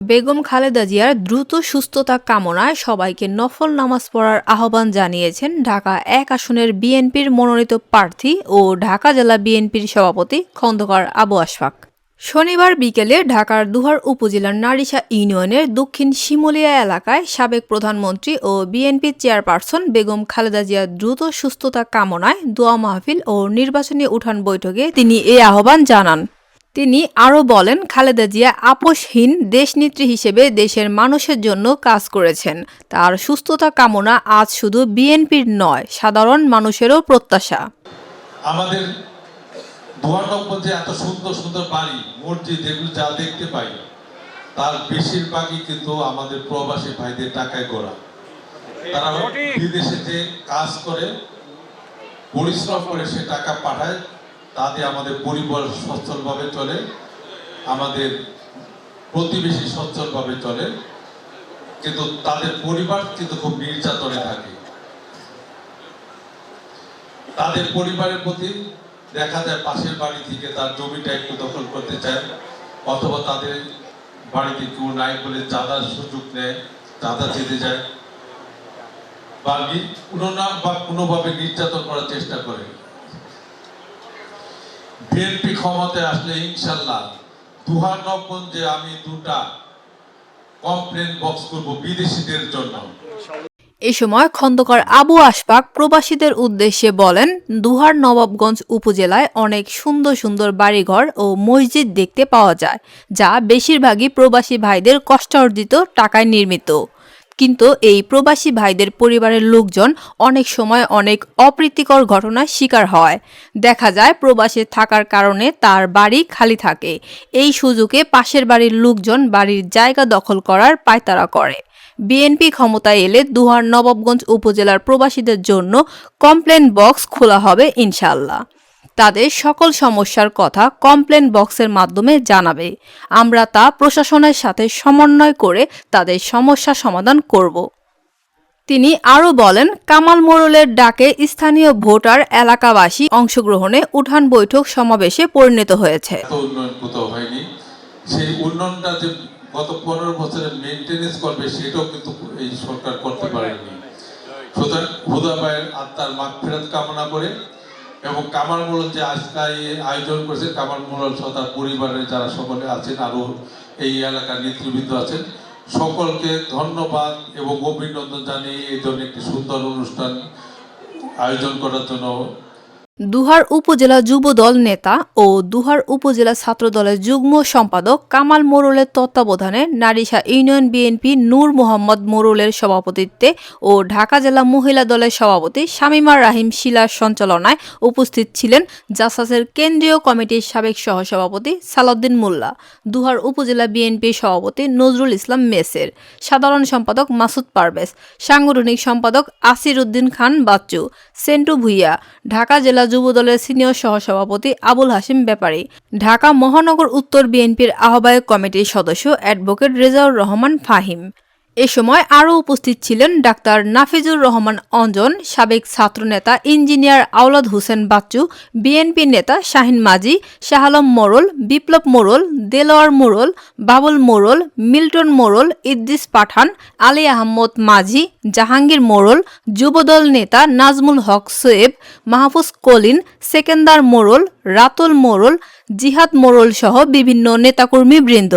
বেগম খালেদা জিয়ার দ্রুত সুস্থতা কামনায় সবাইকে নফল নামাজ পড়ার আহ্বান জানিয়েছেন ঢাকা এক আসনের বিএনপির মনোনীত প্রার্থী ও ঢাকা জেলা বিএনপির সভাপতি খন্দকার আবু আশফাক। শনিবার বিকেলে ঢাকার দুহার উপজেলার নারিশা ইউনিয়নের দক্ষিণ শিমুলিয়া এলাকায় সাবেক প্রধানমন্ত্রী ও বিএনপি চেয়ারপারসন বেগম খালেদা জিয়ার দ্রুত সুস্থতা কামনায় দোয়া মাহফিল ও নির্বাচনী উঠান বৈঠকে তিনি এ আহ্বান জানান। তিনি আরও বলেন খালেদা জিয়া আপোষহীন দেশনেত্রী হিসেবে দেশের মানুষের জন্য কাজ করেছেন। তার সুস্থতা কামনা আজ শুধু বিএনপির নয় সাধারণ মানুষেরও প্রত্যাশা। আমাদের যে এত সুন্দর সুন্দর বাড়ি মসজিদ এগুলো যা দেখতে পাই তার বেশিরভাগই কিন্তু আমাদের প্রবাসী ভাইদের টাকায় গড়া তারা বিদেশে যে কাজ করে পরিশ্রম করে সে টাকা পাঠায় তাতে আমাদের পরিবার সচ্ছলভাবে চলে, আমাদের প্রতিবেশী সচ্ছলভাবে চলে, কিন্তু তাদের পরিবার কিন্তু খুব নির্যাতনে থাকে। তাদের পরিবারের প্রতি দেখা যায় পাশের বাড়ি থেকে তার জমিটা একটু দখল করতে চায়, অথবা তাদের বাড়িতে কেউ নাই বলে চাঁদার সুযোগ নেয় চাঁদা চেতে যায় বা না বা কোনোভাবে নির্যাতন করার চেষ্টা করে। বিএনপি ক্ষমতায় আসলে ইনশাল্লাহ দুহার নবগঞ্জে আমি দুটা কমপ্লেন বক্স করব বিদেশিদের জন্য। এ সময় খন্দকার আবু আশফাক প্রবাসীদের উদ্দেশ্যে বলেন, দুহার নবাবগঞ্জ উপজেলায় অনেক সুন্দর সুন্দর বাড়িঘর ও মসজিদ দেখতে পাওয়া যায়, যা বেশিরভাগই প্রবাসী ভাইদের কষ্টার্জিত টাকায় নির্মিত। কিন্তু এই প্রবাসী ভাইদের পরিবারের লোকজন অনেক সময় অনেক অপ্রীতিকর ঘটনার শিকার হয়। দেখা যায় প্রবাসে থাকার কারণে তার বাড়ি খালি থাকে। এই সুযোগে পাশের বাড়ির লোকজন বাড়ির জায়গা দখল করার পায়তারা করে। বিএনপি ক্ষমতায় এলে দুহার নবাবগঞ্জ উপজেলার প্রবাসীদের জন্য কমপ্লেন বক্স খোলা হবে ইনশাল্লাহ তাদের সকল সমস্যার কথা কমপ্লেন বক্সের মাধ্যমে জানাবে। আমরা তা প্রশাসনের সাথে সমন্বয় করে তাদের সমস্যা সমাধান করব। তিনি আরও বলেন, কামাল মোড়লের ডাকে স্থানীয় ভোটার এলাকাবাসী অংশগ্রহণে উঠান বৈঠক সমাবেশে পরিণত হয়েছে। সেই উন্নয়নটা যে গত পনেরো বছরের মেনটেনেন্স করবে, সেটাও কিন্তু এই সরকার করতে পারেনি। সুতরাং হুদা ভাইয়ের আত্মার মাগ ফেরত কামনা করে এবং কামাল মোড়ল যে আজকাল আয়োজন করেছে সহ তার পরিবারের যারা সকলে আছেন আরও এই এলাকার নেতৃবৃন্দ আছেন, সকলকে ধন্যবাদ এবং অভিনন্দন জানিয়ে এই ধরনের একটি সুন্দর অনুষ্ঠান আয়োজন করার জন্য দুহার উপজেলা যুবদল নেতা ও দুহার উপজেলা ছাত্রদলের যুগ্ম সম্পাদক কামাল মোরলের তত্ত্বাবধানে নারিশা ইউনিয়ন বিএনপি নূর মোহাম্মদ মোরলের সভাপতিত্বে ও ঢাকা জেলা মহিলা দলের সভাপতি শামিমা রাহিম শিলার সঞ্চালনায় উপস্থিত ছিলেন জাসাসের কেন্দ্রীয় কমিটির সাবেক সহসভাপতি সালাউদ্দিন মোল্লা, দুহার উপজেলা বিএনপির সভাপতি নজরুল ইসলাম মেসের, সাধারণ সম্পাদক মাসুদ পারভেজ, সাংগঠনিক সম্পাদক আসির উদ্দিন খান বাচ্চু, সেন্টু ভুইয়া, ঢাকা জেলা যুব দলের সিনিয়র সহসভাপতি আবুল হাসিম ব্যাপারী। ঢাকা মহানগর উত্তর বিএনপির আহ্বায়ক কমিটির সদস্য অ্যাডভোকেট রেজাউর রহমান ফাহিম। এ সময় আরও উপস্থিত ছিলেন ডাক্তার নাফিজুর রহমান অঞ্জন, সাবেক ছাত্রনেতা ইঞ্জিনিয়ার আওলাদ হোসেন বাচ্চু, বিএনপি নেতা শাহিন মাজি শাহালম মোড়ল বিপ্লব মোড়ল দেলোয়ার মোড়ল বাবুল মোড়ল মিল্টন মোড়ল ইদ্রিস পাঠান, আলী আহমদ মাঝি, জাহাঙ্গীর মোড়ল যুবদল নেতা নাজমুল হক সোয়েব, মাহফুজ কলিন, সেকেন্দার মোড়ল রাতুল মোরল, জিহাদ মোড়ল সহ বিভিন্ন নেতাকর্মী বৃন্দ